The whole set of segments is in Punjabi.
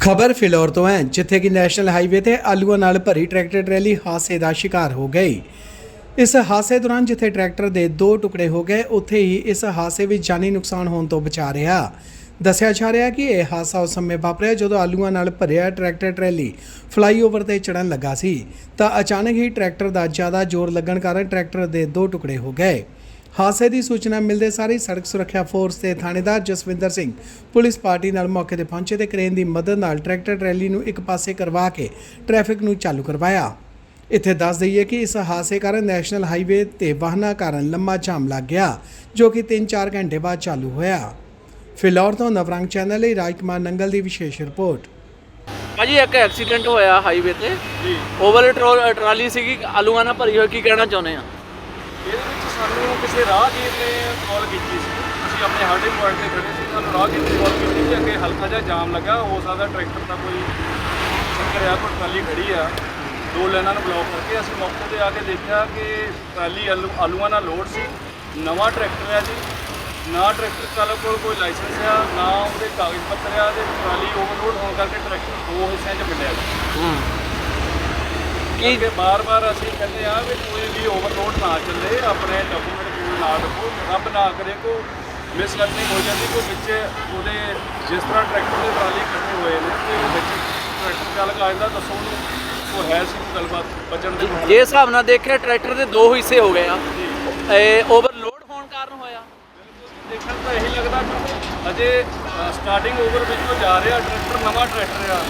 ਖਬਰ ਫਿਲੌਰ ਤੋਂ ਹੈ, ਜਿੱਥੇ ਕਿ ਨੈਸ਼ਨਲ ਹਾਈਵੇ ਤੇ ਆਲੂਆਂ ਨਾਲ ਭਰੀ ਟਰੈਕਟਰ ਟਰੈਲੀ ਹਾਦਸੇ ਦਾ ਸ਼ਿਕਾਰ ਹੋ ਗਈ। ਇਸ ਹਾਦਸੇ ਦੌਰਾਨ ਜਿੱਥੇ ਟਰੈਕਟਰ ਦੇ ਦੋ ਟੁਕੜੇ ਹੋ ਗਏ, ਉੱਥੇ ਹੀ ਇਸ ਹਾਦਸੇ ਵਿੱਚ ਜਾਨੀ ਨੁਕਸਾਨ ਹੋਣ ਤੋਂ ਬਚਾ ਰਿਹਾ। ਦੱਸਿਆ ਜਾ ਰਿਹਾ ਕਿ ਇਹ ਹਾਦਸਾ ਉਸ ਸਮੇਂ ਵਾਪਰਿਆ ਜਦੋਂ ਆਲੂਆਂ ਨਾਲ ਭਰਿਆ ਟਰੈਕਟਰ ਟਰੈਲੀ ਫਲਾਈਓਵਰ ਤੇ ਚੜਨ ਲੱਗਾ ਸੀ। ਤਾਂ ਅਚਾਨਕ ਹੀ ਟਰੈਕਟਰ ਦਾ ਜ਼ਿਆਦਾ ਜ਼ੋਰ ਲੱਗਣ ਕਾਰਨ ਟਰੈਕਟਰ ਦੇ ਦੋ ਟੁਕੜੇ ਹੋ ਗਏ। ਹਾਦਸੇ ਦੀ ਸੂਚਨਾ ਮਿਲਦੇ ਸਾਰ ਹੀ ਸੜਕ ਸੁਰੱਖਿਆ ਫੋਰਸ ਦੇ ਥਾਣੇਦਾਰ ਜਸਵਿੰਦਰ ਸਿੰਘ ਪੁਲਿਸ ਪਾਰਟੀ ਨਾਲ ਮੌਕੇ ਤੇ ਪਹੁੰਚੇ ਤੇ ਕ੍ਰੇਨ ਦੀ ਮਦਦ ਨਾਲ ਟਰੈਕਟਰ ਟਰੈਲੀ ਨੂੰ ਇੱਕ ਪਾਸੇ ਕਰਵਾ ਕੇ ਟ੍ਰੈਫਿਕ ਨੂੰ ਚਾਲੂ ਕਰਵਾਇਆ। ਇੱਥੇ ਦੱਸ ਦਈਏ ਕਿ ਇਸ ਹਾਦਸੇ ਕਾਰਨ ਨੈਸ਼ਨਲ ਹਾਈਵੇ ਤੇ ਵਾਹਨਾਂ ਕਾਰਨ ਲੰਮਾ ਜਾਮ ਲੱਗ ਗਿਆ ਜੋ ਕਿ 3-4 ਘੰਟੇ ਬਾਅਦ ਚਾਲੂ ਹੋਇਆ। ਫਿਲੌਰ ਤੋਂ ਨਵਰੰਗ ਚੈਨਲ ਲਈ ਰਾਜਕੁਮਾਰ ਨੰਗਲ ਦੀ ਵਿਸ਼ੇਸ਼ ਰਿਪੋਰਟ। ਭਾਜੀ ਇੱਕ ਐਕਸੀਡੈਂਟ ਹੋਇਆ ਹਾਈਵੇ ਤੇ। ਜੀ। ਓਵਰ ਟਰਾਲੀ ਸੀਗੀ ਆਲੂਆਂ ਨਾਲ ਭਰੀ ਹੋਈ ਕੀ ਕਹਿਣਾ ਚਾਹੁੰਦੇ ਆ? ਇਹਦੇ ਵਿੱਚ ਸਾਨੂੰ ਕਿਸੇ ਰਾਹਗੀਰ ਨੇ ਕਾਲ ਕੀਤੀ ਸੀ। ਅਸੀਂ ਆਪਣੇ ਹਾਰਡੇ ਪੁਆਇੰਟ ਤੇ ਖੜੇ ਸੀ। ਸਾਨੂੰ ਰਾਹਗੀਰ ਨੇ ਕਾਲ ਕੀਤੀ ਕਿ ਅੱਗੇ ਹਲਕਾ ਜਿਹਾ ਜਾਮ ਲੱਗਾ। ਹੋ ਸਕਦਾ ਟਰੈਕਟਰ ਦਾ ਕੋਈ ਚੱਕਰ ਆ, ਕੋਈ ਟਰਾਲੀ ਖੜੀ ਆ। ਦੋ ਲਾਈਨਾਂ ਨੂੰ ਬਲੌਕ ਕਰਕੇ ਅਸੀਂ ਮੌਕੇ ਤੇ ਆ ਕੇ ਦੇਖਿਆ ਕਿ ਟਰਾਲੀ ਆਲੂ ਆਲੂਆਂ ਨਾਲ ਲੋਡ ਸੀ। ਨਵਾਂ ਟਰੈਕਟਰ ਆ ਜੀ। ਨਾ ਟਰੈਕਟਰ ਚਾਲਕ ਕੋਲ ਕੋਈ ਲਾਇਸੈਂਸ ਆ, ਨਾ ਉਹਦੇ ਕਾਗਜ਼ ਪੱਤਰ ਆ ਤੇ ਟਰਾਲੀ ਓਵਰਲੋਡ ਹੋਣ ਕਰਕੇ ਟਰੈਕਟਰ ਦੋ ਹਿੱਸਿਆਂ 'ਚ ਵੰਡਿਆ ਗਿਆ ਕੀ ਕਿ ਬਾਰ-ਬਾਰ ਅਸੀਂ ਕਹਿੰਦੇ ਆ ਵੀ ਕੋਈ ਵੀ ਓਵਰਲੋਡ ਨਾ ਚੱਲੇ ਆਪਣੇ ਡਾਕੂਮੈਂਟ ਕੋਲ ਨਾ ਰੱਖੋ ਰੱਬ ਨਾ ਕਰੇ ਕੋ ਮਿਸਲਰਨਿੰਗ ਹੋ ਜਾਂਦੀ ਕੋਈ ਵਿੱਚ ਉਹਦੇ ਜਿਸ ਤਰ੍ਹਾਂ ਟਰੈਕਟਰ ਦੇ ਟਰਾਲੀ ਇਕੱਠੇ ਹੋਏ ਨੇ ਤੇ ਉਹ ਵਿੱਚ ਟਰੈਕਟਰ ਚਾਲਕ ਆ ਜਾਂਦਾ ਦੱਸੋ ਉਹਨੂੰ ਉਹ ਹੈ ਸੀ ਗੱਲਬਾਤ ਬਚਣ ਦੀ ਜੇ ਹਿਸਾਬ ਨਾਲ ਦੇਖਿਆ ਟਰੈਕਟਰ ਦੇ ਦੋ ਹਿੱਸੇ ਹੋ ਗਏ ਆ। ਇਹ ਓਵਰਲੋਡ ਹੋਣ ਕਾਰਨ ਹੋਇਆ। ਦੇਖਣ ਤਾਂ ਇਹੀ ਲੱਗਦਾ ਕਿ ਅਜੇ ਸਟਾਰਟਿੰਗ ਓਵਰ ਵਿੱਚੋਂ ਜਾ ਰਿਹਾ ਟਰੈਕਟਰ ਨਵਾਂ ਟਰੈਕਟਰ ਆ।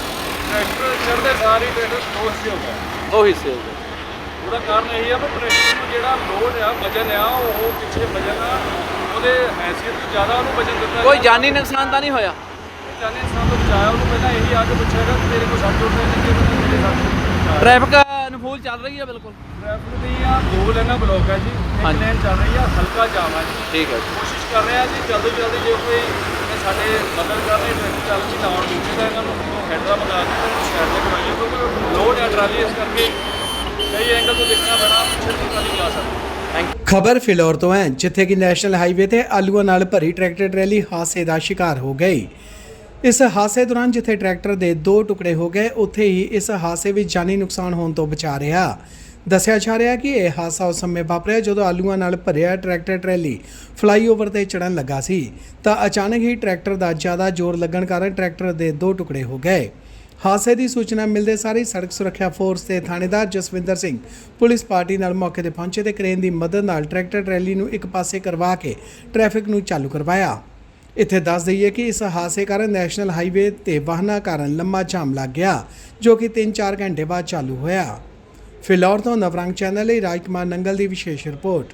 ਟਰੈਕਟਰ ਚੜ੍ਹਦੇ ਸਾਰ ਟਰੈਕਟਰ ਸਲੋ ਸੀ ਹੋ ਗਿਆ ਦੋ ਹਿੱਸੇ ਹੋ ਗਏ ਉਹਦਾ ਕਾਰਨ ਇਹ ਆ ਵੀ ਟਰੈਕਟਰ ਨੂੰ ਜਿਹੜਾ ਲੋਡ ਆ ਵਜਨ ਆ ਉਹ ਪਿੱਛੇ ਵਜਨ ਆ ਉਹਦੇ ਹੈਸੀਅਤ ਤੋਂ ਜ਼ਿਆਦਾ ਉਹਨੂੰ ਵਜਨ ਦਿੱਤਾ ਕੋਈ ਜਾਨੀ ਨੁਕਸਾਨ ਤਾਂ ਨਹੀਂ ਹੋਇਆ? ਜਾਨੇ ਇਨਸਾਨ ਤੋਂ ਬਚਾਇਆ ਉਹਨੂੰ ਪਹਿਲਾਂ ਇਹੀ ਆ ਕੇ ਪੁੱਛਿਆਗਾ ਕਿ ਤੇਰੇ ਕੋਲ ਸੱਟ ਉੱਠ ਨਹੀਂ ਕਿ ਮੇਰੇ ਸੱਟ ਬਚਾਇਆ ਟ੍ਰੈਫਿਕ ਅਨੁਕੂਲ ਚੱਲ ਰਹੀ ਹੈ ਬਿਲਕੁਲ। ਟ੍ਰੈਫਿਕ ਦੀਆਂ ਦੋ ਲਾਈਨਾਂ ਬਲੌਕ ਹੈ ਜੀ ਇੱਕ। ਲਾਈਨ ਚੱਲ ਰਹੀ ਆ ਹਲਕਾ ਜਾਮ ਹੈ ਜੀ। ਠੀਕ ਹੈ ਕੋਸ਼ਿਸ਼ ਕਰ ਰਹੇ ਆ ਜੀ ਜਲਦੀ ਤੋਂ ਜਲਦੀ ਜੇ ਕੋਈ ਸਾਡੇ ਮਦਦ ਕਰ ਰਹੇ ਟ੍ਰੈਫਿਕ ਚਾਲਕ ਦੀ ਲਾਉਣ ਦਾ ਇਹਨਾਂ ਨੂੰ ਹੈਡਰਾ ਮੰਗਾ ਕੇ ਸਾਈਡ ਤੇ ਕਰਵਾਈਏ ਕਿਉਂਕਿ ਲੋਡ ਹੈ ਟਰਾਲੀ ਇਸ ਕਰਕੇ ਕਈ ਐਂਗਲ ਤੋਂ ਦੇਖਣਾ ਪੈਣਾ ਪਿੱਛੇ ਤੋਂ ਟਰਾਲੀ ਜਾ ਸਕਦੀ ਖਬਰ ਫਿਲੌਰ ਤੋਂ ਹੈ, ਜਿੱਥੇ ਕਿ ਨੈਸ਼ਨਲ ਹਾਈਵੇ ਤੇ ਆਲੂਆਂ ਨਾਲ ਭਰੀ ਟਰੈਕਟਰ ਟਰੈਲੀ ਹਾਦਸੇ ਦਾ ਸ਼ਿਕਾਰ ਹੋ ਗਈ। ਇਸ ਹਾਦਸੇ ਦੌਰਾਨ ਜਿੱਥੇ ਟਰੈਕਟਰ ਦੇ ਦੋ ਟੁਕੜੇ ਹੋ ਗਏ, ਉੱਥੇ ਹੀ ਇਸ ਹਾਦਸੇ ਵਿੱਚ ਜਾਨੀ ਨੁਕਸਾਨ ਹੋਣ ਤੋਂ ਬਚਾ ਰਿਹਾ। ਦੱਸਿਆ ਜਾ ਰਿਹਾ ਕਿ ਇਹ ਹਾਦਸਾ ਉਸ ਸਮੇਂ ਵਾਪਰਿਆ ਜਦੋਂ ਆਲੂਆਂ ਨਾਲ ਭਰਿਆ ਟਰੈਕਟਰ ਟਰੈਲੀ ਫਲਾਈਓਵਰ ਤੇ ਚੜਨ ਲੱਗਾ ਸੀ। ਤਾਂ ਅਚਾਨਕ ਹੀ ਟਰੈਕਟਰ ਦਾ ਜ਼ਿਆਦਾ ਜ਼ੋਰ ਲੱਗਣ ਕਾਰਨ ਟਰੈਕਟਰ ਦੇ ਦੋ ਟੁਕੜੇ ਹੋ ਗਏ। ਹਾਦਸੇ ਦੀ ਸੂਚਨਾ ਮਿਲਦੇ ਸਾਰ ਹੀ ਸੜਕ ਸੁਰੱਖਿਆ ਫੋਰਸ ਦੇ ਥਾਣੇਦਾਰ ਜਸਵਿੰਦਰ ਸਿੰਘ ਪੁਲਿਸ ਪਾਰਟੀ ਨਾਲ ਮੌਕੇ ਤੇ ਪਹੁੰਚੇ ਤੇ ਕ੍ਰੇਨ ਦੀ ਮਦਦ ਨਾਲ ਟਰੈਕਟਰ ਟਰੈਲੀ ਨੂੰ ਇੱਕ ਪਾਸੇ ਕਰਵਾ ਕੇ ਟ੍ਰੈਫਿਕ ਨੂੰ ਚਾਲੂ ਕਰਵਾਇਆ। ਇੱਥੇ ਦੱਸ ਦਈਏ ਕਿ ਇਸ ਹਾਦਸੇ ਕਾਰਨ ਨੈਸ਼ਨਲ ਹਾਈਵੇ ਤੇ ਵਾਹਨਾਂ ਕਾਰਨ ਲੰਮਾ ਜਾਮ ਲੱਗ ਗਿਆ, ਜੋ ਕਿ 3-4 ਘੰਟੇ ਬਾਅਦ ਚਾਲੂ ਹੋਇਆ। ਫਿਲੌਰ ਤੋਂ ਨਵਰੰਗ ਚੈਨਲ ਲਈ ਰਾਜਕੁਮਾਰ ਨੰਗਲ ਦੀ ਵਿਸ਼ੇਸ਼ ਰਿਪੋਰਟ।